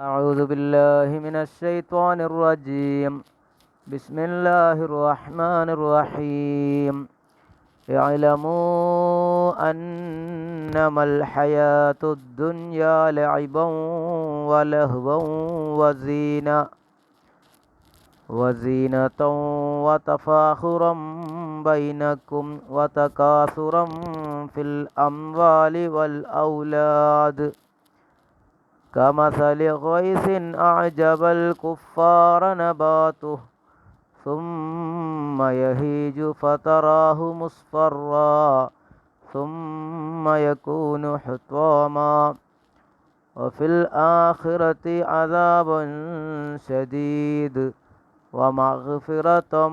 أعوذ بالله من الشيطان الرجيم. بسم الله الرحمن الرحيم. اعلموا أنما الحياة الدنيا لعبا ولهوا وزينة وزينة وتفاخرا بينكم وتكاثرا في الأموال والأولاد. كمثل غيث أعجب الكفار نباته ثم يهيج فتراه مصفرا ثم يكون حطاما. وفي الآخرة عذاب شديد ومغفرة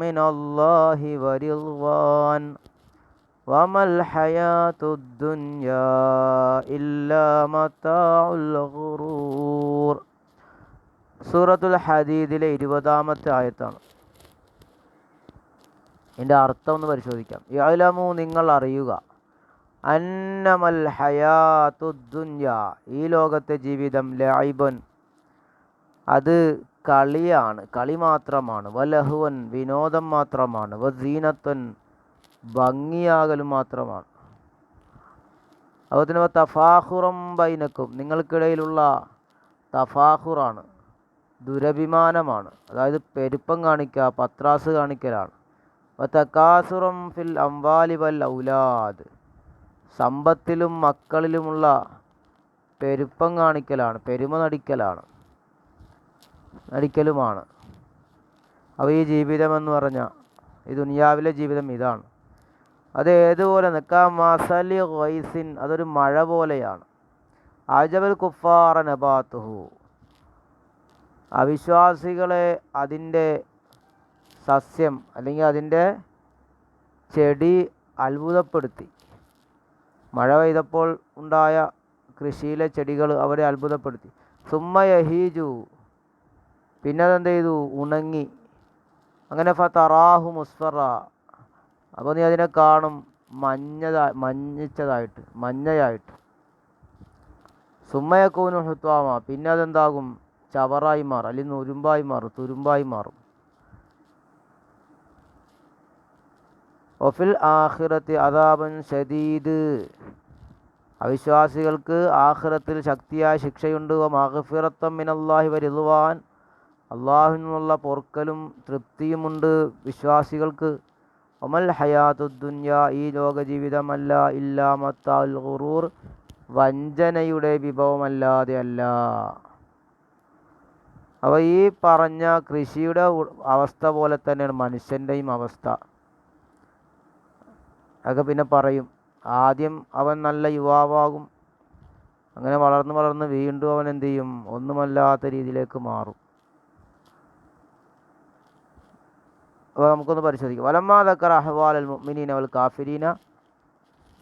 من الله ورضوان. وما الحياة الدنيا إلا متاع الغرور സൂറത്തുൽ ഹദീദിലെ ഇരുപതാമത്തെ ആയത്താണ് ഇതിൻ്റെ അർത്ഥം ഒന്ന് പരിശോധിക്കാം യലമു നിങ്ങൾ അറിയുക അന്നമൽ ഹയാത്തു ദുന്യ ഈ ലോകത്തെ ജീവിതം ലൈബൻ അത് കളിയാണ് കളി മാത്രമാണ് വലഹുവൻ വിനോദം മാത്രമാണ് വസീനത്തൻ ഭംഗിയാകലും മാത്രമാണ്. അതുപോലെ തഫാഹുറം ബൈനക്കും നിങ്ങൾക്കിടയിലുള്ള തഫാഹുറാണ് ദുരഭിമാനമാണ്. അതായത് പെരുപ്പം കാണിക്കുക പത്രാസ് കാണിക്കലാണ്. തക്കാസുറം ഫിൽ അംവാലി വൽ ഔലാദ്. സമ്പത്തിലും മക്കളിലുമുള്ള പെരുപ്പം കാണിക്കലാണ് പെരുമ നടിക്കലാണ് നടിക്കലുമാണ്. അപ്പോൾ ഈ ജീവിതമെന്ന് പറഞ്ഞാൽ ഈ ദുനിയാവിലെ ജീവിതം ഇതാണ്. അത് ഏതുപോലെ നിൽക്കാം? മസലി ഗൈസിൻ അതൊരു മഴ പോലെയാണ്. അജബൽ കുഫാറ നബാത്തുഹു. അവിശ്വാസികളെ അതിന്റെ സസ്യം അല്ലെങ്കിൽ അതിന്റെ ചെടി അത്ഭുതപ്പെടുത്തി. മഴ പെയ്തപ്പോൾ ഉണ്ടായ കൃഷിയിലെ ചെടികൾ അവരെ അത്ഭുതപ്പെടുത്തി. സുമ്മയഹീജു പിന്നെ അതെന്ത് ചെയ്തു ഉണങ്ങി. അങ്ങനെ ഫ മുസ്ഫറ. അപ്പോൾ നീ അതിനെ കാണും മഞ്ഞതാ മഞ്ഞിച്ചതായിട്ട് മഞ്ഞയായിട്ട്. സുമ്മയക്കൂനു ഹുത്വാമ. പിന്നെ അതെന്താകും? ചവറായി മാറും. അല്ലെങ്കിൽ ഉരുമ്പായി മാറും തുരുമ്പായി മാറും. ഒഫിൽ ആഹിറത്ത് അതാപൻ ഷദീദ് അവിശ്വാസികൾക്ക് ആഹിറത്തിൽ ശക്തിയായ ശിക്ഷയുണ്ട്. മഹഫിറത്തം മിനല്ലാഹി വരുവാൻ അള്ളാഹു നിന്നുള്ള പൊറുക്കലും തൃപ്തിയുമുണ്ട് വിശ്വാസികൾക്ക്. ഒമൽ ഹയാത്തുദ്ദുന്യ ഈ ലോക ജീവിതമല്ല ഇല്ലാ മത്താൽ ഖുറൂർ വഞ്ചനയുടെ വിഭവമല്ലാതെ അല്ല. അപ്പോൾ ഈ പറഞ്ഞ കൃഷിയുടെ അവസ്ഥ പോലെ തന്നെയാണ് മനുഷ്യന്റെയും അവസ്ഥ. അതൊക്കെ പിന്നെ പറയും. ആദ്യം അവൻ നല്ല യുവാവാകും. അങ്ങനെ വളർന്ന് വളർന്ന് വീണ്ടും അവൻ എന്ത് ചെയ്യും? ഒന്നുമല്ലാത്ത രീതിയിലേക്ക് മാറും. അപ്പോൾ നമുക്കൊന്ന് പരിശോധിക്കാം. വലമ്മാ ദക്കർ അഹ്വാൽ അൽ മുഅ്മിനീന വൽ കാഫിരീന.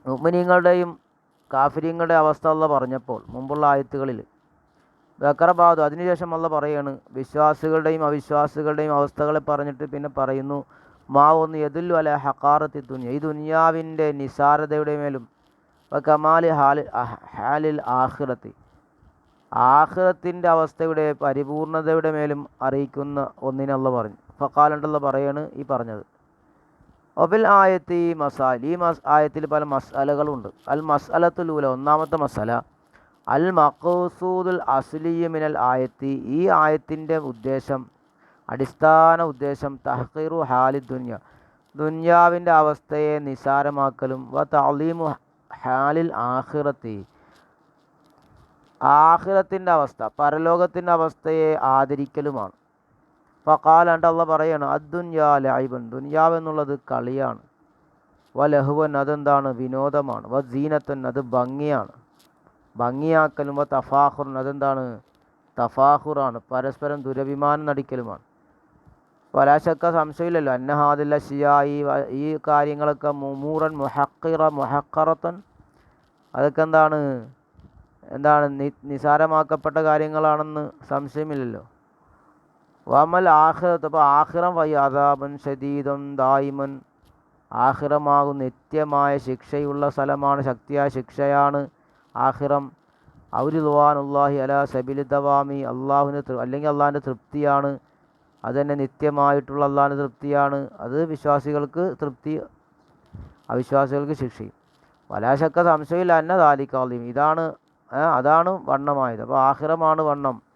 മുഅ്മിനീങ്ങളുടെയും കാഫിരീങ്ങളുടെ അവസ്ഥ അല്ല പറഞ്ഞപ്പോൾ മുമ്പുള്ള ആയത്തുകളിൽ ബക്കറബാദ് അതിനുശേഷം അല്ല പറയാണ് വിശ്വാസികളുടെയും അവിശ്വാസികളുടെയും അവസ്ഥകളെ പറഞ്ഞിട്ട് പിന്നെ പറയുന്നു മാ ഒന്ന് എതുല്ലു അല ഹക്കാറത്തി ദുനിയ ഈ ദുനിയാവിന്റെ നിസാരതയുടെ മേലും കമാലി ഹാലിൽ ഹാലിൽ ആഖിറത്തി ആഖിറത്തിന്റെ അവസ്ഥയുടെ പരിപൂർണതയുടെ മേലും അറിയിക്കുന്ന ഒന്നിനല്ല പറഞ്ഞു. ഫക്കാലുണ്ടല്ല പറയാണ് ഈ പറഞ്ഞത്. ഒബിൽ ആയത്ത് മസാൽ ഈ മസ് ആയത്തിൽ പല മസാലകളുണ്ട് അൽ മസാലത്തുലൂല ഒന്നാമത്തെ മസാല അൽ മഖസൂദുൽ അസ്ലിയ മിനൽ ആയത്തി. ഈ ആയത്തിന്റെ ഉദ്ദേശം അടിസ്ഥാന ഉദ്ദേശം തഹ്ഖീറു ഹാലി ദുന്യ. ദുന്യാവിന്റെ അവസ്ഥയെ നിസാരമാക്കലും വ തലീമു ഹാലിൽ ആഹിറത്തി ആഹിറത്തിന്റെ അവസ്ഥ പരലോകത്തിന്റെ അവസ്ഥയെ ആദരിക്കലുമാണ്. ഫക്കാലാണ്ട് അള്ള പറയാണ് അദ്ദുന്യാ ലൈബൻ. ദുന്യാവ് എന്നുള്ളത് കളിയാണ്. വ ലഹുവൻ അതെന്താണ്? വിനോദമാണ്. വ ജീനത്തൻ അത് ഭംഗിയാണ്. ഭംഗിയാക്കലും വ തഫാഹുർ അതെന്താണ്? തഫാഹുറാണ്. പരസ്പരം ദുരഭിമാനം നടിക്കലുമാണ്. വലാശക്ക സംശയമില്ലല്ലോ. അന്നഹാദില്ല ഷിയാ ഈ കാര്യങ്ങളൊക്കെ മുമൂറൻ മുഹക്കിറ മുഹക്കറത്തൻ അതൊക്കെ എന്താണ്? എന്താണ്? നിസാരമാക്കപ്പെട്ട കാര്യങ്ങളാണെന്ന് സംശയമില്ലല്ലോ. വമൽ ആഹ്റത്ത് അപ്പോൾ ആഹ്റം വൈ അതാബൻ ഷദീദൻ ദായിമൻ. ആഹ്റമാകും നിത്യമായ ശിക്ഷയുള്ള സ്ഥലമാണ് ശക്തിയായ ശിക്ഷയാണ് ആഖിറം ഔരിദ്വാനുല്ലാഹി അല സബിലി ദവാമി. അള്ളാഹുവിന് അല്ലെങ്കിൽ അള്ളാഹിന്റെ തൃപ്തിയാണ്. അത് തന്നെ നിത്യമായിട്ടുള്ള അള്ളാഹിന്റെ തൃപ്തിയാണ്. അത് വിശ്വാസികൾക്ക് തൃപ്തി അവിശ്വാസികൾക്ക് ശിക്ഷയും. വലാശക്ക സംശയമില്ല. അന്ന താലിക്കാളിയും ഇതാണ് അതാണ് വണ്ണമായത്. അപ്പോൾ ആഹിറമാണ് വണ്ണം.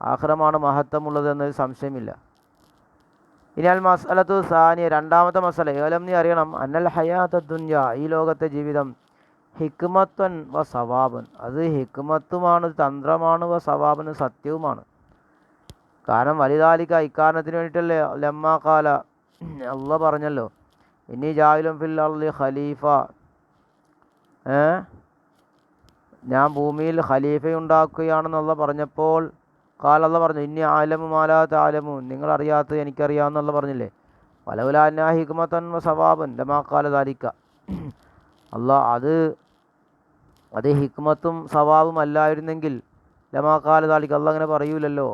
ആഹിറമാണ് മഹത്വമുള്ളത് എന്നൊരു സംശയമില്ല. ഇനി അൽ മസലത്തു സാനിയ രണ്ടാമത്തെ മസല ഏലം നീ അറിയണം. അന്നൽ ഹയാത്ത ദുന്യ ഈ ലോകത്തെ ജീവിതം ഹിക്മത്വൻ വ സവാബൻ. അത് ഹിക്മത്തുമാണ് തന്ത്രമാണ് വ സവാബൻ സത്യവുമാണ്. കാരണം വലുതാലിക്ക ഇക്കാരണത്തിന് വേണ്ടിയിട്ടല്ലേ കാല അള്ള പറഞ്ഞല്ലോ ഇനി ജാഹിലും ഫിൽ അള്ളി ഖലീഫ. ഞാൻ ഭൂമിയിൽ ഖലീഫയുണ്ടാക്കുകയാണെന്നുള്ള പറഞ്ഞപ്പോൾ കാലല്ല പറഞ്ഞു ഇനി ആലമു മാലാ താലമു നിങ്ങൾ അറിയാത്തത് എനിക്കറിയാമെന്നുള്ള പറഞ്ഞില്ലേ വലവുലാ ഹിക്മത്തൻ സവാബൻ ലമാ കാല താലിക്ക അല്ല അത് അത് ഹിക്മത്തും സവാബും അല്ലായിരുന്നെങ്കിൽ ലമാ കാല താലിക്ക അല്ല അങ്ങനെ പറയൂലല്ലോ.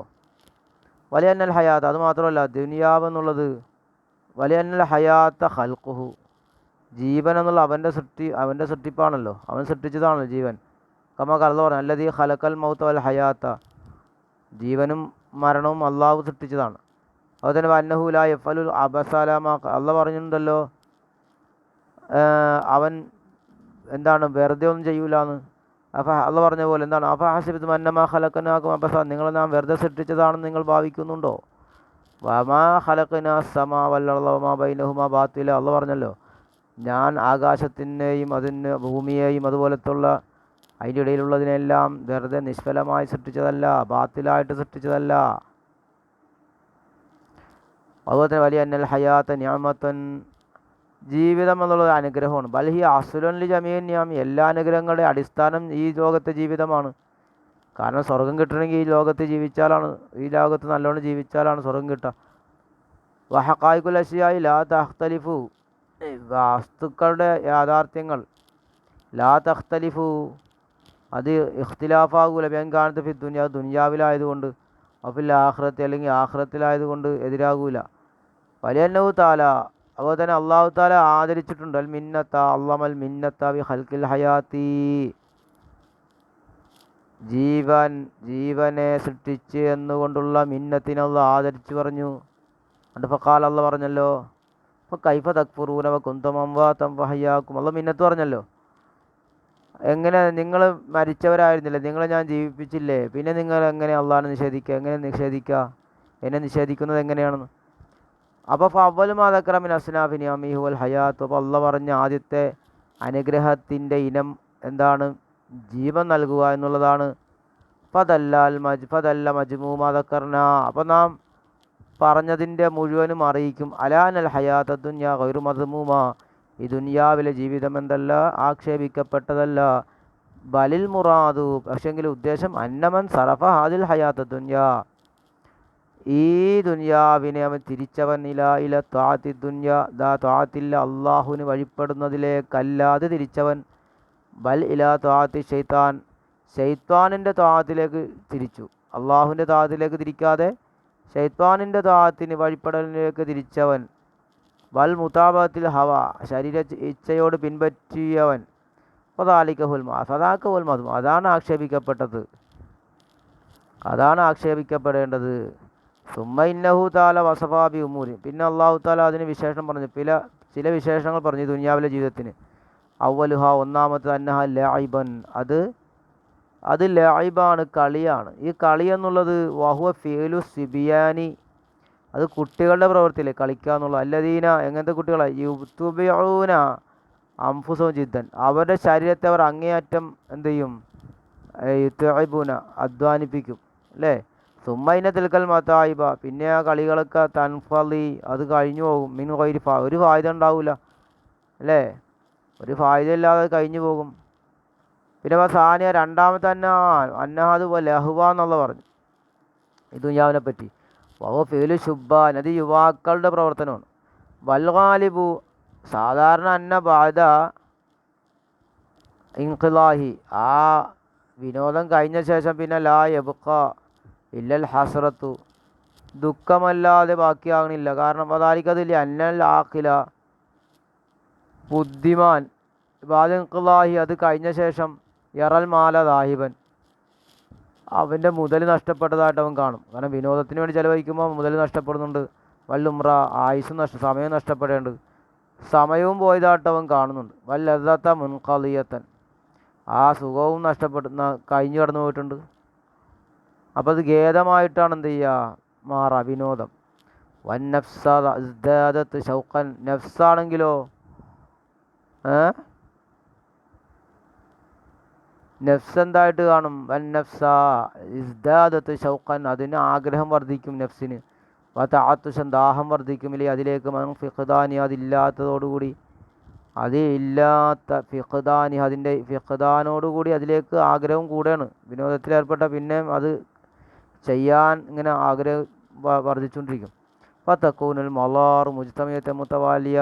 വലിയ അന്നൽ ഹയാത്ത് അത് മാത്രമല്ല ദുനിയാവ് എന്നുള്ളത് വലിയ അന്നൽ ഹയാത്ത ഹൽക്കുഹു ജീവൻ എന്നുള്ള അവന്റെ സൃഷ്ടി അവന്റെ സൃഷ്ടിപ്പാണല്ലോ അവൻ സൃഷ്ടിച്ചതാണല്ലോ ജീവൻ. കമ്മ കള്ള പറഞ്ഞു അല്ലതീ ഹലക്കൽ മൗത്ത വൽ ഹയാത്ത. ജീവനും മരണവും അള്ളാഹു സൃഷ്ടിച്ചതാണ്. അതുപോലെ തന്നെ വന്നഹുല എഫലുൽ അബസലാമ അല്ല പറഞ്ഞിട്ടുണ്ടല്ലോ അവൻ എന്താണ് വെറുതെ ഒന്നും ചെയ്യൂല എന്ന് അഫ അള്ള പറഞ്ഞ പോലെ എന്താണ് അഫ ഹസിബ് മന്നമാ ഹലക്കനാക്കും അബസ നിങ്ങൾ നാം വെറുതെ സൃഷ്ടിച്ചതാണെന്ന് നിങ്ങൾ ഭാവിക്കുന്നുണ്ടോ? വമാ ഹലക്കന സമ വല്ലമാ ബൈനഹുമാ ബാത്തില. അള്ള പറഞ്ഞല്ലോ ഞാൻ ആകാശത്തിനെയും അതിന് ഭൂമിയെയും അതുപോലത്തുള്ള അതിന്റെ ഇടയിലുള്ളതിനെല്ലാം വെറുതെ നിഷ്ഫലമായി സൃഷ്ടിച്ചതല്ല ബാത്തിലായിട്ട് സൃഷ്ടിച്ചതല്ല. അതുപോലെ തന്നെ വലിയ അന്നൽ ഹയാത്ത ഞാമത്തൻ ജീവിതം എന്നുള്ളത് അനുഗ്രഹമാണ്. ബൽഹി അസുലൻലി ജമീൻ ഞാം എല്ലാ അനുഗ്രഹങ്ങളുടെ അടിസ്ഥാനം ഈ ലോകത്തെ ജീവിതമാണ്. കാരണം സ്വർഗം കിട്ടണമെങ്കിൽ ഈ ലോകത്ത് ജീവിച്ചാലാണ് ഈ ലോകത്ത് നല്ലോണം ജീവിച്ചാലാണ് സ്വർഗം കിട്ടുക. വഹക്കായ്ക്കുലശിയായി ലാ തഖ്തലിഫു വസ്തുക്കളുടെ യാഥാർത്ഥ്യങ്ങൾ. ലാ തഖ്തലിഫു അത് ഇഖ്തിലാഫാകൂല. ബെങ്കാനത്ത് ഫി ദുനിയാ ദുനിയാവിലായതുകൊണ്ട് അഫിൽ ആഹ്റത്ത് അല്ലെങ്കിൽ ആഹ്റത്തിലായതുകൊണ്ട് എതിരാകൂല. വലിയന്നവു താല അതുപോലെ തന്നെ അള്ളാഹു താല ആദരിച്ചിട്ടുണ്ട്. അൽ മിന്നത്ത അള്ളമൽ മിന്നത്ത വി ഹൽക്കിൽ ഹയാത്തി. ജീവൻ ജീവനെ സൃഷ്ടിച്ച് എന്നുകൊണ്ടുള്ള മിന്നത്തിനുള്ള ആദരിച്ചു പറഞ്ഞു. അണ്ട് ഫക്കാൽ അള്ള പറഞ്ഞല്ലോ അപ്പോൾ കൈഫ തക്ഫുറൂനവ കുന്തമം വാ തം വഹയ്യാക്കും അള്ള മിന്നത്ത് പറഞ്ഞല്ലോ. എങ്ങനെ നിങ്ങൾ മരിച്ചവരായിരുന്നില്ല? നിങ്ങളെ ഞാൻ ജീവിപ്പിച്ചില്ലേ? പിന്നെ നിങ്ങൾ എങ്ങനെ അള്ളാഹിനെ നിഷേധിക്കുക എങ്ങനെ നിഷേധിക്കുക എന്നെ നിഷേധിക്കുന്നത് എങ്ങനെയാണെന്ന്? അപ്പോൾ ഫവൽ മാതക്രമിൻ അസ്നാഫിനി അമീഹുൽ ഹയാത്ത്. അപ്പോൾ അള്ള പറഞ്ഞ ആദ്യത്തെ അനുഗ്രഹത്തിന്റെ ഇനം എന്താണ്? ജീവൻ നൽകുക എന്നുള്ളതാണ്. ഫതല്ലാൽ മജ് ഫതല്ല മജ്മൂ മാതക്കർന അപ്പോൾ നാം പറഞ്ഞതിന്റെ മുഴുവനും അറിയിക്കും. അലാനൽ ഹയാത്ത ദുന്യ ഗൈറു മദ്മൂമ ഈ ദുനിയാവിലെ ജീവിതം എന്തല്ല? ആക്ഷേപിക്കപ്പെട്ടതല്ല. ബലിൽ മുറാദു. പക്ഷെങ്കിൽ ഉദ്ദേശം അന്നമൻ സറഫ ഹാദിൽ ഹയാത്ത ദുന്യ. ഈ ദുനിയാവിനെ അവൻ തിരിച്ചവൻ ഇല ഇല താത്തി ദുന്യ. ദാ താത്തില്ല അള്ളാഹുവിന് വഴിപ്പെടുന്നതിലേക്കല്ലാതെ തിരിച്ചവൻ. ബൽ ഇല താത്തി ഷെയ്ത്താൻ ഷെയ്ത്താനിന്റെ താത്തിലേക്ക് തിരിച്ചു. അള്ളാഹുവിന്റെ താത്തിലേക്ക് തിരിക്കാതെ ഷെയ്ത്താനിന്റെ താത്തിന് വഴിപ്പെടലിലേക്ക് തിരിച്ചവൻ. വൽ മുതാബത്തിൽ ഹവ ശരീര ഇച്ഛയോട് പിൻപറ്റിയവൻ. ഫതാലിക്ക ഹുൽമ ഫതാക്ക ഹുൽമതും അതാണ് ആക്ഷേപിക്കപ്പെട്ടത്. അതാണ് ആക്ഷേപിക്കപ്പെടേണ്ടത്. സുമ്മ ഇന്നഹു താല വസഫാബി ഉമൂരി പിന്നെ അള്ളാഹു താല അതിന് വിശേഷണം പറഞ്ഞു ചില ചില വിശേഷങ്ങൾ പറഞ്ഞു ദുനിയാവിലെ ജീവിതത്തിന്. അവലുഹ ഒന്നാമത്തെ അന്നഹ ലൈബൻ അത് അത് ലൈബാണ് കളിയാണ്. ഈ കളി എന്നുള്ളത് വഹുവ ഫേലു സിബിയാനി അത് കുട്ടികളുടെ പ്രവൃത്തിയിൽ കളിക്കുക എന്നുള്ള അല്ലദീന എങ്ങനത്തെ കുട്ടികളെ? യുത്തുബിയൂന അംഫുസവും ജിദ്ദൻ. അവരുടെ ശരീരത്തെ അവർ അങ്ങേയറ്റം എന്ത് ചെയ്യും? യുത്തുബൂന അധ്വാനിപ്പിക്കും. അല്ലേ? സുമ്മൈന തിൽക്കൽ മത്തായിബ പിന്നെ ആ കളികളൊക്കെ തൻഫലി അത് കഴിഞ്ഞു പോകും. മിൻ ഫാ ഒരു ഫായ്ദ ഉണ്ടാവില്ല അല്ലേ? ഒരു ഫായ്ദ ഇല്ലാതെ കഴിഞ്ഞു പോകും. പിന്നെ സാനിയ രണ്ടാമത്തെ അന്ന അന്നഹാദ് ലഹുവ എന്നുള്ള പറഞ്ഞു. ഇത് ദുനിയാവിനെ പറ്റി. വഹു ഫീലു ശുബാൻ അത് യുവാക്കളുടെ പ്രവർത്തനമാണ്. വൽഗാലിബു സാധാരണ അന്ന ബാധ ഇൻഖിലാഹി. ആ വിനോദം കഴിഞ്ഞ ശേഷം പിന്നെ ലാ യബുക്ക ഇല്ലൽ ഹസ്രത്തു. ദുഃഖമല്ലാതെ ബാക്കിയാകണില്ല. കാരണം അതായിരിക്കതില്ല അന്നൽ ആഖില. ബുദ്ധിമാൻ. ബാദിൻഖിലാഹി അത് കഴിഞ്ഞ ശേഷം എറൽ മാല ദാഹിബൻ. അവന്റെ മുതൽ നഷ്ടപ്പെട്ടതായിട്ട് അവൻ കാണും. കാരണം വിനോദത്തിന് വേണ്ടി ചിലവഴിക്കുമ്പോൾ മുതൽ നഷ്ടപ്പെടുന്നുണ്ട്. വല്ലുമ്ര ആയുസ് നഷ്ട സമയം നഷ്ടപ്പെടേണ്ടത് സമയവും പോയതായിട്ട് അവൻ കാണുന്നുണ്ട്. വല്ലതാത്ത മുൻകാലിയത്തൻ. ആ സുഖവും നഷ്ടപ്പെടുന്ന കഴിഞ്ഞു കടന്നു പോയിട്ടുണ്ട്. അപ്പോൾ അത് ഖേദമായിട്ടാണ് എന്ത് ചെയ്യുക? മാറ വിനോദം. വൻ നഫ്സാദത്ത് ഷൗഖൻ നഫ്സാണെങ്കിലോ? ഏ? നഫ്സ് എന്തായിട്ട് കാണും? വൻ നഫ്സ ഇസ്ദാദത്ത് ഷൗഖൻ അതിന് ആഗ്രഹം വർദ്ധിക്കും നഫ്സിന്. വത്താത്തുഷൻ ദാഹം വർദ്ധിക്കും ഇല്ലേ അതിലേക്ക് ഫിഖ്ദാനി അതില്ലാത്തതോടുകൂടി. അത് ഇല്ലാത്ത ഫിഖ്ദാനി അതിന്റെ ഫിഖ്ദാനോടുകൂടി അതിലേക്ക് ആഗ്രഹം കൂടെയാണ്. വിനോദത്തിലേർപ്പെട്ട പിന്നെ അത് ചെയ്യാൻ ഇങ്ങനെ ആഗ്രഹം വർദ്ധിച്ചുകൊണ്ടിരിക്കും വർദ്ധിച്ചുകൊണ്ടിരിക്കും. ഫത്തക്കൂനുൽ മൊലാർ മുജ്തമയത്തെ മുത്തവാലിയ.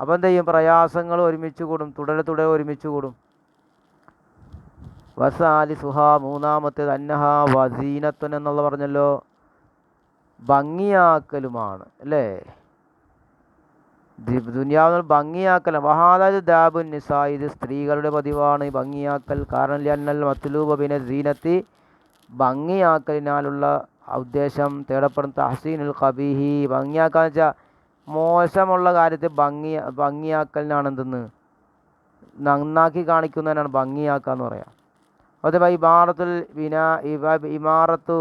അപ്പം എന്ത് ചെയ്യും പ്രയാസങ്ങൾ ഒരുമിച്ച് കൂടും. തുടരെ തുടരെ ഒരുമിച്ച് കൂടും. വസാലി സുഹ മൂന്നാമത്തേത് അന്നഹ വസീനത്വൻ എന്നുള്ള പറഞ്ഞല്ലോ. ഭംഗിയാക്കലുമാണ് അല്ലേ? ദുനിയാവ് ഭംഗിയാക്കല വഹാദാജ് ദാബുൻ നിസാ ഇത് സ്ത്രീകളുടെ പതിവാണ് ഭംഗിയാക്കൽ. കാരണം ലന്നൽ മത്ലൂബ പിന്നെ സീനത്തി ഭംഗിയാക്കലിനാലുള്ള ഉദ്ദേശം തേടപ്പെടുന്ന തഹസീനുൽ ഖബീഹി. ഭംഗിയാക്കാന്ന് വെച്ചാൽ മോശമുള്ള കാര്യത്തെ ഭംഗി ഭംഗിയാക്കലിനാണ് എന്തെന്ന് നന്നാക്കി കാണിക്കുന്നതിനാണ് ഭംഗിയാക്കുക എന്ന് പറയാം. അതുപോലെ ഇമാറത്തുൽ വിന ഇമാറത്തു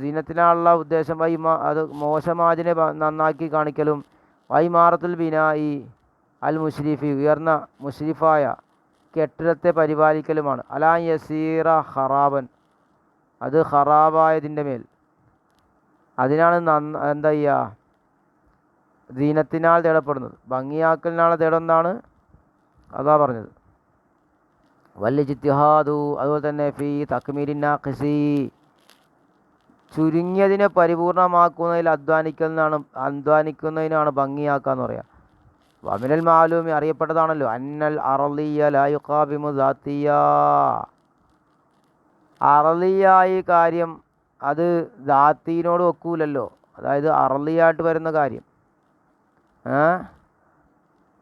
ദീനത്തിനുള്ള ഉദ്ദേശം വൈമാ അത് മോശമാതിനെ നന്നാക്കി കാണിക്കലും വൈ വൈമാറത്തുൽ ബിനായി അൽ മുഷ്രീഫി ഉയർന്ന മുഷ്രീഫായ കെട്ടിടത്തെ പരിപാലിക്കലുമാണ്. അലാ യസീറ ഹറാബൻ അത് ഹറാബായതിന്റെ മേൽ. അതിനാണ് നന്ന എന്താ ചെയ്യുക ദീനത്തിനാൽ തേടപ്പെടുന്നത്. ഭംഗിയാക്കലിനാണ് തേടുന്നതാണ് അതാ പറഞ്ഞത്. വല്യ ജിത്തിഹാദു അതുപോലെ തന്നെ ഫി തക്മീരിനാഖിസി ചുരുങ്ങിയതിനെ പരിപൂർണമാക്കുന്നതിൽ അധ്വാനിക്കുന്നതാണ് അധ്വാനിക്കുന്നതിനാണ് ഭംഗിയാക്കുക എന്ന് പറയാം. വമിനൽ മാലൂമി അറിയപ്പെട്ടതാണല്ലോ അന്നൽ അറലിയ ലായുക്കാബിമു ദാത്തിയ. അറലിയായി കാര്യം അത് ദാത്തീനോട് ഒക്കൂലല്ലോ അതായത് അറലിയായിട്ട് വരുന്ന കാര്യം. ഏ?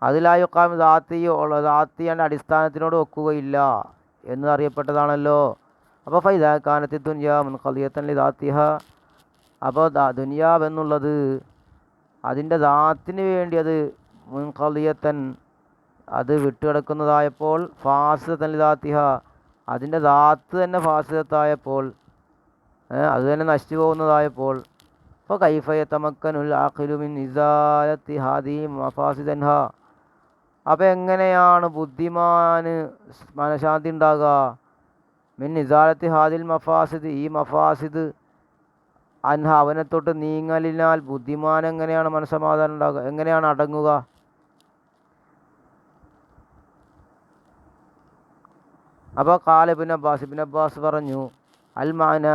അതിലായുക്കാം ദാത്തി ഉള്ള ദാത്തിയുടെ അടിസ്ഥാനത്തിനോട് ഒക്കുകയില്ല എന്ന് അറിയപ്പെട്ടതാണല്ലോ അപ്പോൾ ഫൈദാക്കാനത്തി ദുനിയാ മുൻഖലിയത്തൻ ദാത്തിഹ. അപ്പോൾ ദുനിയാവ് എന്നുള്ളത് അതിന്റെ ദാത്തിന് വേണ്ടി അത് മുൻഖലിയത്തൻ അത് വിട്ടുകിടക്കുന്നതായപ്പോൾ ഫാസിദത്തല്ലി ദാത്തിഹ അതിന്റെ ദാത്ത് തന്നെ ഫാസിദത്തായപ്പോൾ അത് തന്നെ നശിച്ചു പോകുന്നതായപ്പോൾ അപ്പോൾ കൈഫയത്തമക്കനുൽ ആഖിലുമിൻ നിസാലത്തി ഹാദി മഫാസിദൻഹ. അപ്പോൾ എങ്ങനെയാണ് ബുദ്ധിമാന് മനഃശാന്തി ഉണ്ടാകുക? മിൻ നിസാലത്തി ഹാദിൽ മഫാസിദ്. ഈ മഫാസിദ് അൻഹ അവനെ തൊട്ട് നീങ്ങലിനാൽ ബുദ്ധിമാൻ എങ്ങനെയാണ് മനസ്സമാധാനം ഉണ്ടാകുക? എങ്ങനെയാണ് അടങ്ങുക? അപ്പോൾ കാലിബിൻ അബ്ബാസ് ഇബിൻ അബ്ബാസ് പറഞ്ഞു അൽ മാന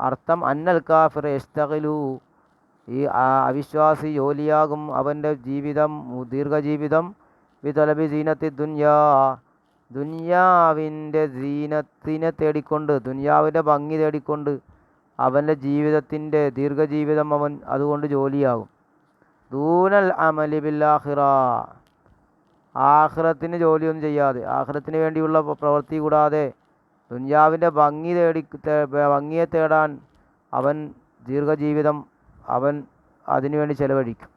അർത്ഥം അന്നൽ കാഫിർ എസ്തഖിലു ഈ അവിശ്വാസി ജോലിയാകും അവന്റെ ജീവിതം ദീർഘജീവിതം. വിതലബി സീനത്തി ദുന്യാ. ദുന്യാവിന്റെ സീനത്തിനെ തേടിക്കൊണ്ട് ദുന്യാവിന്റെ ഭംഗി തേടിക്കൊണ്ട് അവന്റെ ജീവിതത്തിന്റെ ദീർഘജീവിതം അവൻ അതുകൊണ്ട് ജോലിയാകും. ദൂനൽ അമലി ബില്ലാഹിറ. ആഹ്റത്തിന് ജോലിയൊന്നും ചെയ്യാതെ ആഹ്റത്തിന് വേണ്ടിയുള്ള പ്രവൃത്തി കൂടാതെ ദുന്യാവിന്റെ ഭംഗി തേടി ഭംഗിയെ തേടാൻ അവൻ ദീർഘജീവിതം അവൻ അതിനുവേണ്ടി ചെലവഴിക്കും.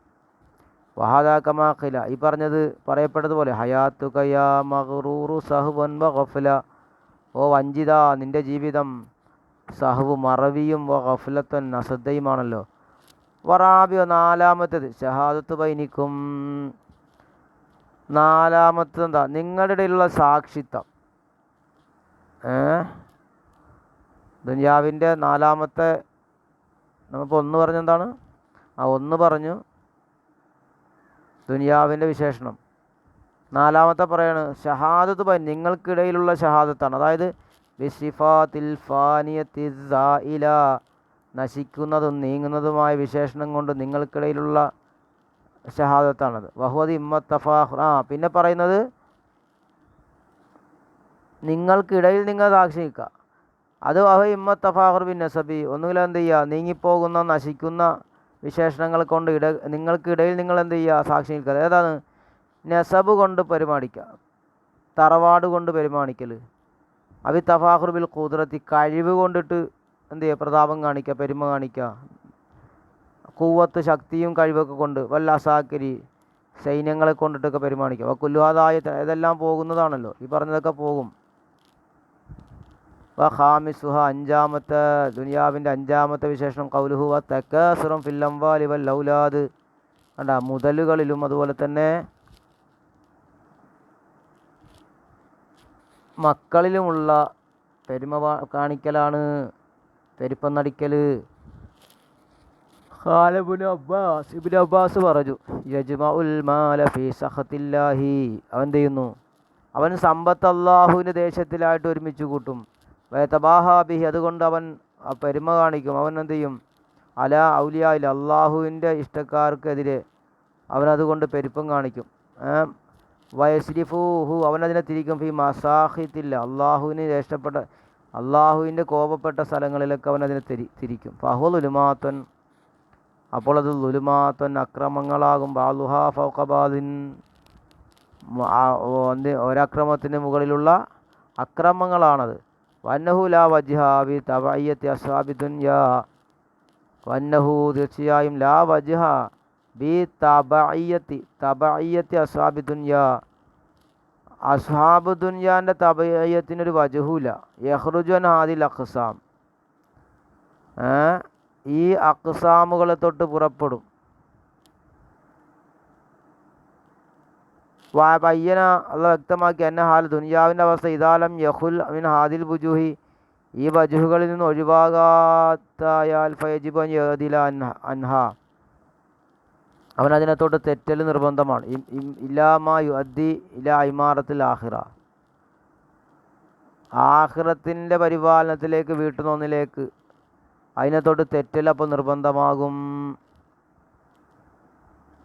വഹാദാക്കമാഖില ഈ പറഞ്ഞത് പറയപ്പെട്ടതുപോലെ ഹയാത്തു കയാ മഹറൂറു സഹുവൻ വ ഓ വഞ്ചിത നിന്റെ ജീവിതം സഹുവ് മറവിയും വ ഗഫലത്തൻ അശ്രദ്ധയുമാണല്ലോ വറാബിയോ നാലാമത്തേത് ഷഹാദത്ത് ബൈനിക്കും. നാലാമത്തത് എന്താ? നിങ്ങളുടെ ഇടയിലുള്ള സാക്ഷിത്വം. ദുനിയാവിന്റെ നാലാമത്തെ നമ്മളിപ്പോൾ ഒന്ന് പറഞ്ഞെന്താണ് ആ ഒന്ന് പറഞ്ഞു. ദുനിയാവിന്റെ വിശേഷണം. നാലാമത്തെ പറയാണ് ഷഹാദത്ത് ബൈൻ നിങ്ങൾക്കിടയിലുള്ള ഷഹാദത്താണ്. അതായത് ബിസിഫാത്തിൽ ഫാനിയത്തി ഇല നശിക്കുന്നതും നീങ്ങുന്നതുമായ വിശേഷണം കൊണ്ട് നിങ്ങൾക്കിടയിലുള്ള ഷഹാദത്താണത്. വഹുദ് ഇമ്മത്തഫാഹ് ആ പിന്നെ പറയുന്നത് നിങ്ങൾക്കിടയിൽ നിങ്ങൾ സാക്ഷി നിൽക്കുക അത് വഹ തഫാഹുർ ബിൻ നസബി. ഒന്നുകിൽ എന്ത് ചെയ്യുക? നീങ്ങിപ്പോകുന്ന നശിക്കുന്ന വിശേഷണങ്ങൾ കൊണ്ട് ഇട നിങ്ങൾക്കിടയിൽ നിങ്ങൾ എന്ത് ചെയ്യുക? സാക്ഷി നിൽക്കുക. ഏതാണ്? നെസബ് കൊണ്ട് പരിപാടിക്കുക തറവാട് കൊണ്ട് പരിമാണിക്കൽ അവി തഫാഹുർ ബിൽ കുതിരത്തി കഴിവ് കൊണ്ടിട്ട് എന്ത് ചെയ്യുക? പ്രതാപം കാണിക്കുക പെരുമ കാണിക്കുക. കൂവത്ത് ശക്തിയും കഴിവൊക്കെ കൊണ്ട് വല്ല അസാക്കിരി സൈന്യങ്ങളെ കൊണ്ടിട്ടൊക്കെ പെരുമാണിക്കുക അപ്പോൾ കുല്ലുവാതായ ഇതെല്ലാം പോകുന്നതാണല്ലോ? ഈ പറഞ്ഞതൊക്കെ പോകും. വ ഖാമിസുഹ അഞ്ചാമത്തെ ദുനിയാവിന്റെ അഞ്ചാമത്തെ വിശേഷണം കൗലുഹു വ തെക്കാസുറം ഫില്ലംവാലി വൽ ലൗലാദ്. കണ്ട മുതലുകളിലും അതുപോലെ തന്നെ മക്കളിലുമുള്ള പെരുമ കാണിക്കലാണ് പെരുപ്പം നടിക്കൽ അബ്ബാസ് ഇബിൻ അബ്ബാസ് പറഞ്ഞു യജ്മഉൽ മാല ഫീ സഖത്തില്ലാഹി. അവൻ ചെയ്യുന്നു? അവൻ സമ്പത്ത് അള്ളാഹുവിന്റെ ദേശത്തിലായിട്ട് ഒരുമിച്ച് കൂട്ടും. വേതബാഹാബിഹി അതുകൊണ്ട് അവൻ പെരുമ കാണിക്കും. അവൻ എന്ത് ചെയ്യും? അല ഔലിയായിൽ അള്ളാഹുവിന്റെ ഇഷ്ടക്കാർക്കെതിരെ അവനതുകൊണ്ട് പെരുപ്പം കാണിക്കും. വയസ്രിഫൂഹു അവനതിനെ തിരിക്കും. ഫി മസാഹിത്തില്ല അള്ളാഹുവിന് ഇഷ്ടപ്പെട്ട അള്ളാഹുവിന്റെ കോപപ്പെട്ട സ്ഥലങ്ങളിലൊക്കെ അവനതിനെ തിരി തിരിക്കും. ഫഹുൽ ഉലുമാത്തൻ അപ്പോൾ അത് ലുലുമാത്തൻ അക്രമങ്ങളാകും. ബാലുഹ ഫൗഖബാദിൻ ഒരക്രമത്തിന് മുകളിലുള്ള അക്രമങ്ങളാണത്. വന്നഹു ലാ വജ്ഹാബി തവയ്യത്തെ അസ്വാബി ദുന്യ. വന്നഹു തീർച്ചയായും ലാ വജ്ഹ ബി തബയ്യത്തി തബയ്യത്തി അസ്വാബി ദുന്യ. അസ്ഹാബ് ദുന്യാന്റെ തബയ്യത്തിനൊരു വജഹൂല. യഹ്റുജൻ ആദിൽ അഖ്സാം? ഈ അക്സാമുകളെ തൊട്ട് പുറപ്പെടും. വാ പയ്യന. അല്ല വ്യക്തമാക്കി അന്ന ഹാൽ ദുനിയാവിന്റെ അവസ്ഥ ഇതാലം യഹുൽ മിൻ ഹാദിൽ ബുജുഹി ഈ വജുഹുകളിൽ നിന്ന് ഒഴിവാകാത്തയാൽ ഫയജിബൻ യഹദില അൻഹ അവൻ അതിനകത്തോട്ട് തൊട്ട് തെറ്റൽ നിർബന്ധമാണ്. ഇലാമാ ഇം- ഇല്ലാമാ യു അദ്ദി ഇലാ ഇമാറത്തിൽ ആഹിറ ആഹിറത്തിന്റെ പരിപാലനത്തിലേക്ക് വീട്ടുന്നൊന്നിലേക്ക് അതിനകത്തോട്ട് തൊട്ട് തെറ്റൽ അപ്പോൾ നിർബന്ധമാകും.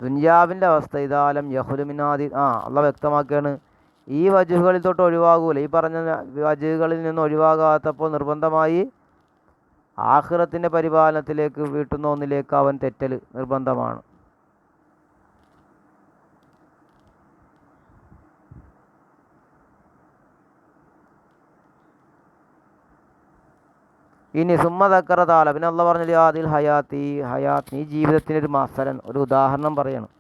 ദുന്യാവിന്റെ അവസ്ഥ ഇതാലം യഹുലുമിനാദി ആ അള്ള വ്യക്തമാക്കുകയാണ്. ഈ വജുഹുകളിൽ തൊട്ട് ഒഴിവാകൂല. ഈ പറഞ്ഞ വജുഹുകളിൽ നിന്ന് ഒഴിവാകാത്തപ്പോൾ നിർബന്ധമായി ആഹ്റത്തിന്റെ പരിപാലനത്തിലേക്ക് വീട്ടുന്ന ഒന്നിലേക്ക് അവൻ തെറ്റൽ നിർബന്ധമാണ്. ഇനി സുമ്മതക്കറതാല പിന്നെ അള്ള പറഞ്ഞില്ല അതിൽ ഹയാത്തി. ഹയാത്ത് ഈ ജീവിതത്തിന് ഒരു മസലൻ ഒരു ഉദാഹരണം പറയണം.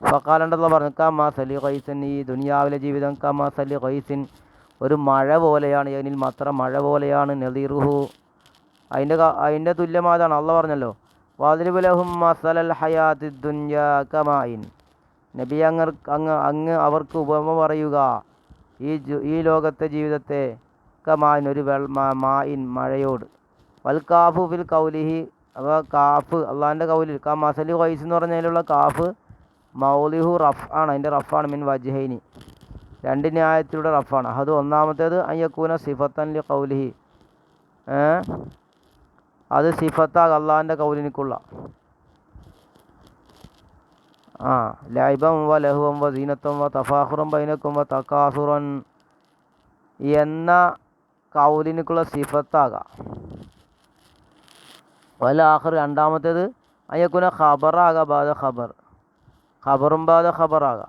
ഫക്കാലണ്ടല്ല പറഞ്ഞു കമാ സലി ഖൈസൻ ഈ ദുനിയാവിലെ ജീവിതം കമാ സലി ഖൈസിൻ. ഒരു മഴ പോലെയാണ് അതിനിൽ മാത്രം മഴ പോലെയാണ് നെതിറുഹു അതിന്റെ അതിന്റെ തുല്യമായതാണ് അള്ള പറഞ്ഞല്ലോ. വാതിരിപുലഹും മസലൽ ഹയാത്തി ദുന്യ നബി അങ്ങർ അങ്ങ് അങ്ങ് അവർക്ക് ഉപമ പറയുക ഈ ഈ ലോകത്തെ ജീവിതത്തെ കമായിൻ ഒരു വെൾ മായിൻ മഴയോട്. വൽ കാഫു ഫിൽ കൗലിഹി അപ്പോൾ കാഫ് അള്ളാഹിന്റെ കൗലിൽ. കാ മസലി വൈസ് എന്ന് പറഞ്ഞതിലുള്ള കാഫ് മൗലിഹു റഫ് ആണ്. അതിന്റെ റഫാണ് മിൻ വജ്ഹൈനി. രണ്ട് ന്യായത്തിലൂടെ റഫാണ് അത് ഒന്നാമത്തേത് അയ്യക്കൂന സിഫത്തൻ ലി കൗലിഹി. അത് സിഫത്താ അള്ളാഹിന്റെ കൗലിനിക്കുള്ള. ആ ലൈബം വ ലഹുവം വ സീനത്തും വ തഫാഹുറം ബൈനക്കും വ തക്കാസുറൻ എന്ന കൗലിനിക്കുള്ള സിഫത്താകാം. വല്ല ആഖർ രണ്ടാമത്തേത്? അയ്യക്കുന ഖബറാക ബാധ ഖബർ. ഖബറും ബാധ ഖബറാക.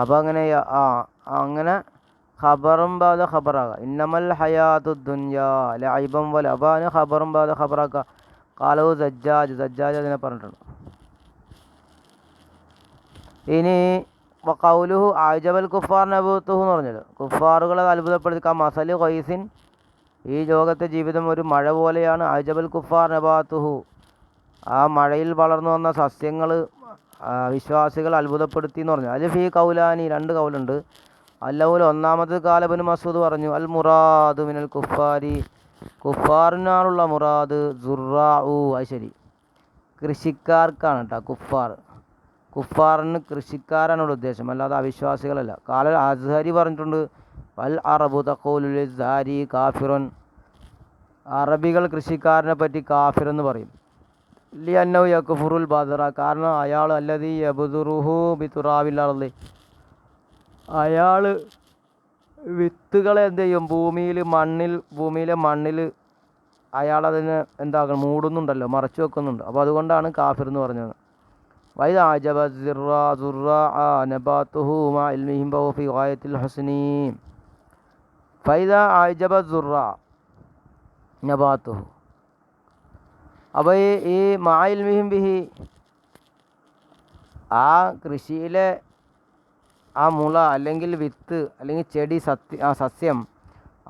അപ്പം അങ്ങനെ ആ അങ്ങനെ ഖബറും ബാധ ഖബറാക. ഇന്നമൽ ഹയാത്തു ദുന്യാ ലൈബം വല. അപ്പം അതിന് ഖബറും ബാധ ഖബറാക്ക. കാലവ് സജ്ജാജ് സജ്ജാജ് അതിനെ പറഞ്ഞിട്ടുണ്ട്. ഇനി കൗലുഹു ആജബൽ കുഫാർ നബൂത്തുഹു എന്ന് പറഞ്ഞത്. കുഫാറുകളെ അത്ഭുതപ്പെടുത്തി. മസലി ഖൈസിൻ ഈ ലോകത്തെ ജീവിതം ഒരു മഴ പോലെയാണ്. അജബൽ കുഫാർ നബാത്തുഹു. ആ മഴയിൽ വളർന്നു വന്ന സസ്യങ്ങൾ വിശ്വാസികൾ അത്ഭുതപ്പെടുത്തി എന്ന് പറഞ്ഞു. അലിഫി കൗലാനി രണ്ട് കൗലുണ്ട്. അല്ലൗല ഒന്നാമത് കാലബിന് മസൂദ് പറഞ്ഞു അൽ മുറാദ് മിനൽ കുഫാരി. കുഫാറിനാണുള്ള മുറാദ് ജുറാഉ അത് ശരി. കൃഷിക്കാർക്കാണ് കേട്ടോ കുഫാർ. കുഫാറിന് കൃഷിക്കാരാണ് ഉദ്ദേശം. അല്ലാതെ അവിശ്വാസികളല്ല. കാല അസ്ഹരി പറഞ്ഞിട്ടുണ്ട് വൽ അറബു കാഫിറുൻ. അറബികൾ കൃഷിക്കാരനെ പറ്റി കാഫിർ എന്ന് പറയും. ലി അന്നൗ യക്കുഫുറുൽ ബദറ. കാരണം അയാൾ അല്ലതി യബുദുറുഹു ബിത്തുറാവില്ലാതെ അയാൾ വിത്തുകളെ എന്ത് ചെയ്യും? ഭൂമിയിൽ മണ്ണിൽ ഭൂമിയിലെ മണ്ണിൽ അയാൾ അതിനെ എന്താക്കണം? മൂടുന്നുണ്ടല്ലോ മറച്ചു വെക്കുന്നുണ്ട്. അപ്പോൾ അതുകൊണ്ടാണ് കാഫിർ എന്ന് പറഞ്ഞത്. വൈദ അജബ സിറ സുറ നബാത്തുഹു മാ ഇൽമിഹിം ബഹു ഫി ഗായത്തിൽ ഹസ്നീം ഫൈദ ആയിജബ സുറ നബാത്തുഹു. അപ്പോൾ ഈ മായിൽ മിഹിം ബിഹി ആ കൃഷിയിലെ ആ മുള അല്ലെങ്കിൽ വിത്ത് അല്ലെങ്കിൽ ചെടി സത്യ ആ സസ്യം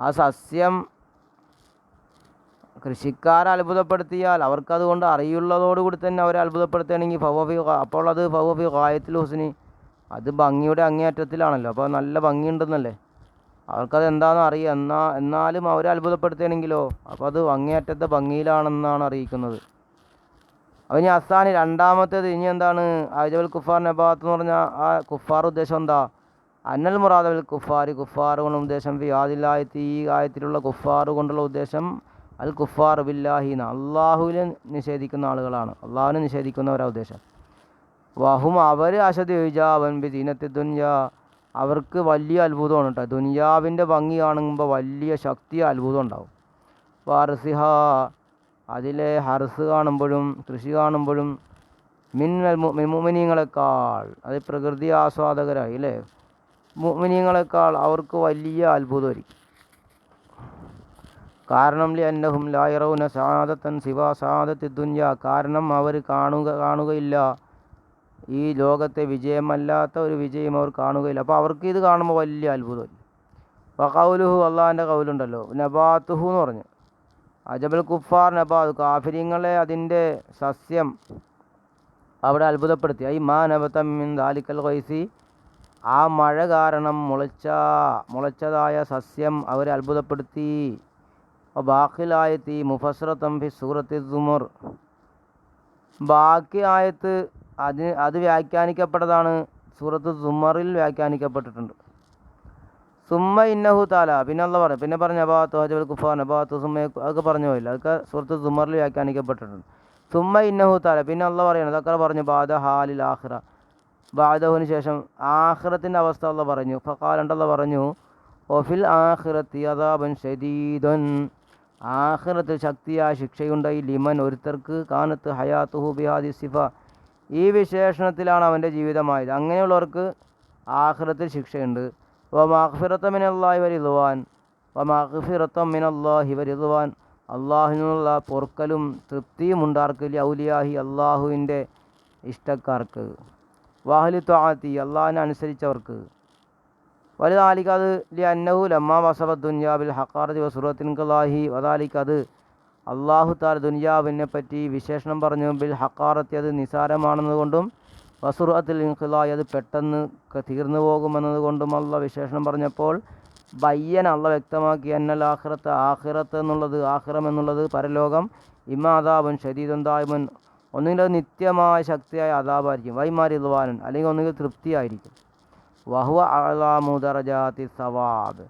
ആ സസ്യം കൃഷിക്കാരെ അത്ഭുതപ്പെടുത്തിയാൽ അവർക്കതുകൊണ്ട് അറിയുള്ളതോടുകൂടി തന്നെ അവരെ അത്ഭുതപ്പെടുത്തുകയാണെങ്കിൽ ഫവഫി അപ്പോൾ അത് ഫവഫി ഖായത്തിൽ ഹുസ്നി അത് ഭംഗിയുടെ അങ്ങേയറ്റത്തിലാണല്ലോ. അപ്പോൾ നല്ല ഭംഗിയുണ്ടെന്നല്ലേ? അവർക്കത് എന്താണെന്ന് അറിയാം. എന്നാ എന്നാലും അവരെ അത്ഭുതപ്പെടുത്തണമെങ്കിലോ അപ്പോൾ അത് അങ്ങേയറ്റത്തെ ഭംഗിയിലാണെന്നാണ് അറിയിക്കുന്നത്. അപ്പോൾ ഇനി അസാനി രണ്ടാമത്തേത് ഇനി എന്താണ്? അജബൽ കുഫാർ നബാത്ത് എന്ന് പറഞ്ഞാൽ ആ കുഫാർ ഉദ്ദേശം എന്താ? അന്നൽ മുറാദബൽ കുഫാർ കുഫാർ കൊണ്ടുള്ള ഉദ്ദേശം ഫി ആദിലായത്ത് ഈ ആയത്തിലുള്ള കുഫാർ കൊണ്ടുള്ള ഉദ്ദേശം അൽ കുഫാർ ബില്ലാഹീന അള്ളാഹുവിനെ നിഷേധിക്കുന്ന ആളുകളാണ്. അള്ളാഹുവിനെ നിഷേധിക്കുന്നവരാ ഉദ്ദേശം. വഹും അവർ അശദ് യുജാവൻ ബി ദീനത്തി ദുന്യ അവർക്ക് വലിയ അത്ഭുതമാണ് കേട്ടോ. ദുനിയാവിന്റെ ഭംഗി കാണുമ്പോൾ വലിയ ശക്തി അത്ഭുതം ഉണ്ടാവും. വാർസിഹ അതിലെ ഹർസ് കാണുമ്പോഴും കൃഷി കാണുമ്പോഴും മിന്നൽ മുമിനീങ്ങളെക്കാൾ അത് പ്രകൃതി ആസ്വാദകരായി അല്ലേ? മുമിനീങ്ങളെക്കാൾ അവർക്ക് വലിയ അത്ഭുതമായിരിക്കും കാരണം ലി അന്നഹും ലായറൗന സാദത്തൻ ശിവ സാദത്തി ദുന്യ. കാരണം അവർ കാണുക കാണുകയില്ല. ഈ ലോകത്തെ വിജയമല്ലാത്ത ഒരു വിജയം അവർ കാണുകയില്ല. അപ്പോൾ അവർക്ക് ഇത് കാണുമ്പോൾ വലിയ അത്ഭുതം. കൗലുഹു അള്ളാഹിന്റെ കൗലുണ്ടല്ലോ നബാത്തുഹു എന്ന് പറഞ്ഞു. അജബൽ കുഫാർ നബാദ് കാഫിരിങ്ങളെ അതിന്റെ സസ്യം അവിടെ അത്ഭുതപ്പെടുത്തി. ഐ മാ നബത്തം ദാലിക്കൽ കൊയ്സി ആ മഴ കാരണം മുളച്ച മുളച്ചതായ സസ്യം അവരെ അത്ഭുതപ്പെടുത്തി. ബാക്കിലായത്തി മുഫസ്രത്തം ഫി സൂറത്തി സുമർ. ബാക്കി ആയത്ത് അത് അത് വ്യാഖ്യാനിക്കപ്പെട്ടതാണ്. സൂറത്ത് സുമറിൽ വ്യാഖ്യാനിക്കപ്പെട്ടിട്ടുണ്ട്. സുമ്മ ഇന്നഹു താല. പിന്നെ അല്ല പറഞ്ഞു പിന്നെ പറഞ്ഞ അബാത്തു ഹജബൽ കുഫാൻ അബാത്തു സുമ്മ അതൊക്കെ പറഞ്ഞു പോയില്ല. അതൊക്കെ സൂറത്ത് സുമറിൽ വ്യാഖ്യാനിക്കപ്പെട്ടിട്ടുണ്ട്. സുമ്മ ഇന്നഹു താല. പിന്നെ അല്ല പറയണം അതൊക്കെ പറഞ്ഞു ബാദ ഹാലിൽ ആഹ്റ ബാദഹുവിന് ശേഷം ആഹ്റത്തിന്റെ അവസ്ഥ അല്ല പറഞ്ഞു. ഫക്കാലണ്ടല്ല പറഞ്ഞു ഒഫിൽ ആഹ്റത്തി അതാബൻ ഷദീദൻ ആഹ്റത്തിൽ ശക്തിയായ ശിക്ഷയുണ്ടായി ലിമൻ. ഒരുത്തർക്ക് കാനത്ത് ഹയാത്തുഹു ബിഹാദി സിഫ. ഈ വിശേഷണത്തിലാണ് അവന്റെ ജീവിതമായത്. അങ്ങനെയുള്ളവർക്ക് ആഹ്റത്തിൽ ശിക്ഷയുണ്ട്. വ മാഖ്ഫിറത്ത മിനല്ലാഹി ഓ വ മാഖ്ഫിറത്ത മിനല്ലാഹി വരിദ്വാൻ അള്ളാഹുവിനുള്ള പൊറുക്കലും തൃപ്തിയും ഉണ്ടാർക്ക് ഔലിയാഹി അള്ളാഹുവിന്റെ ഇഷ്ടക്കാർക്ക്. വാഹലി ത്വാത്തി അള്ളാഹിനെ അനുസരിച്ചവർക്ക്. വലുതാലിക്കത് ലി അന്നഹു ലമ്മ വസബ ദുന്യാബിൽ ഹക്കാർ വസുറത്തിൻ കലാഹി വതാലിക്ക് അത് അള്ളാഹു താൽ ദുനിയാവിനെ പറ്റി വിശേഷണം പറഞ്ഞു. ബിൽ ഹക്കാറത്തി അത് നിസാരമാണെന്നതുകൊണ്ടും വസുറത്തിൽ ഇൻഖിലായി അത് പെട്ടെന്ന് തീർന്നു പോകുമെന്നതുകൊണ്ടും അള്ള വിശേഷണം പറഞ്ഞപ്പോൾ ബയ്യൻ അള്ള വ്യക്തമാക്കി അന്നൽ ആഹ്റത്ത് ആഖിറത്ത് എന്നുള്ളത് ആഖിറം എന്നുള്ളത് പരലോകം ഇമാതാബൻ ശരീരന്തായ്മൻ ഒന്നുകിൽ നിത്യമായ ശക്തിയായ അതാപായിരിക്കും വൈമാരി ദ്വാനൻ അല്ലെങ്കിൽ ഒന്നുകിൽ തൃപ്തിയായിരിക്കും. വഹുവ അലാമുദറജാത്തി സവാബ്.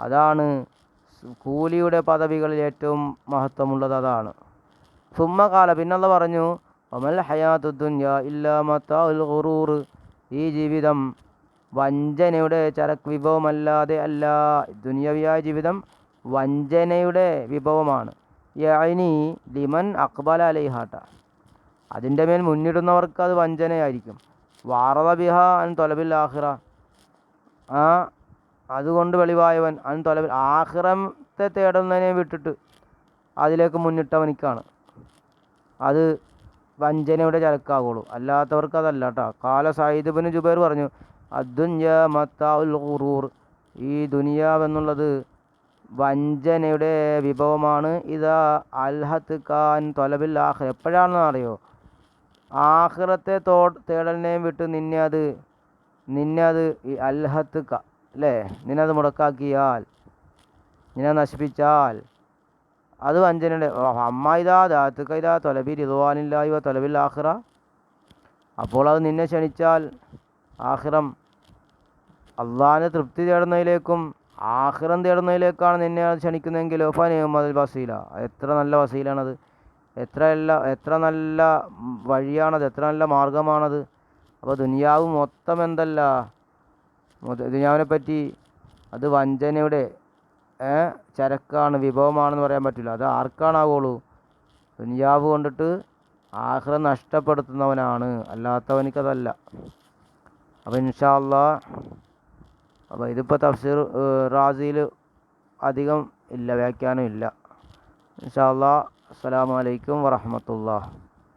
അതാണ് കൂലിയുടെ പദവികളിൽ ഏറ്റവും മഹത്വമുള്ളത് അതാണ്. സുമ്മകാല പിന്നല്ല പറഞ്ഞു? ഒമൽ ഹയാത്തു ദുന്യ ഇല്ലാ മത്താഉൽ ഖുറൂർ ഈ ജീവിതം വഞ്ചനയുടെ ചരക്ക് വിഭവമല്ലാതെ അല്ല. ദുനിയവിയായ ജീവിതം വഞ്ചനയുടെ വിഭവമാണ്. യഅനി ലിമൻ അക്ബല അലൈഹാട്ട. അതിന്റെ മേൽ മുന്നിടുന്നവർക്ക് അത് വഞ്ചനയായിരിക്കും. വാറത ബിഹ അൻ തൊലബിൽ ആഹ്റ ആ അതുകൊണ്ട് വെളിവായവൻ അൻ തൊലവിൽ ആഹ്റത്തെ തേടുന്നതിനെ വിട്ടിട്ട് അതിലേക്ക് മുന്നിട്ടവനിക്കാണ്. അത് വഞ്ചനയുടെ ചരക്കാകുള്ളൂ. അല്ലാത്തവർക്ക് അതല്ല കേട്ടോ കാല സായിദ് ജുബേർ പറഞ്ഞു അദ്ദുന്യ മത്താഉൽ ഖുറൂർ ഈ ദുനിയാവെന്നുള്ളത് വഞ്ചനയുടെ വിഭവമാണ്. ഇതാ അൽഹത്ത് ഖാൻ തൊലബിൽ ആഖിർ എപ്പോഴാണെന്ന് അറിയോ? ആഹ്റത്തെ തോ തേടലിനെയും വിട്ട് നിന്നെ അത് നിന്നെ അത് ഈ അൽഹത്ത് ക അല്ലേ? നിന്നെ അത് മുടക്കാക്കിയാൽ നിന്നെ നശിപ്പിച്ചാൽ. അത് വഞ്ചനയുടെ അമ്മ ഇതാ ദാത്തുക്ക ഇതാ തൊലബി റിതുവാനില്ലായി തൊലബിൽ ആഖിറ. അപ്പോൾ അത് നിന്നെ ക്ഷണിച്ചാൽ ആഹ്റം അള്ളാഹിനെ തൃപ്തി തേടുന്നതിലേക്കും ആഹ്റം തേടുന്നതിലേക്കാണ് നിന്നെ ക്ഷണിക്കുന്നതെങ്കിൽ. ഫനേമതിൽ വസീല. എത്ര നല്ല വസീലാണത്. എത്ര എല്ലാ എത്ര നല്ല വഴിയാണത്. എത്ര നല്ല മാർഗമാണത് അപ്പോൾ ദുനിയാവ് മൊത്തം എന്തല്ല മൊത്ത- ദുനിയാവിനെ പറ്റി അത് വഞ്ചനയുടെ ചരക്കാണ് വിഭവമാണെന്ന് പറയാൻ പറ്റില്ല. അത് ആർക്കാണാവുള്ളൂ? ദുനിയാവ് കൊണ്ടിട്ട് ആഹ്റ നഷ്ടപ്പെടുത്തുന്നവനാണ്. അല്ലാത്തവനിക്കതല്ല. അപ്പോൾ ഇൻഷാ അല്ലാ അപ്പോൾ ഇതിപ്പോൾ തഫ്സീർ റാസിയിൽ അധികം ഇല്ല വ്യാഖ്യാനം ഇല്ല. ഇൻഷാ അല്ലാ അസ്സലാമു അലൈക്കും വറഹ്മത്തുള്ളാഹി.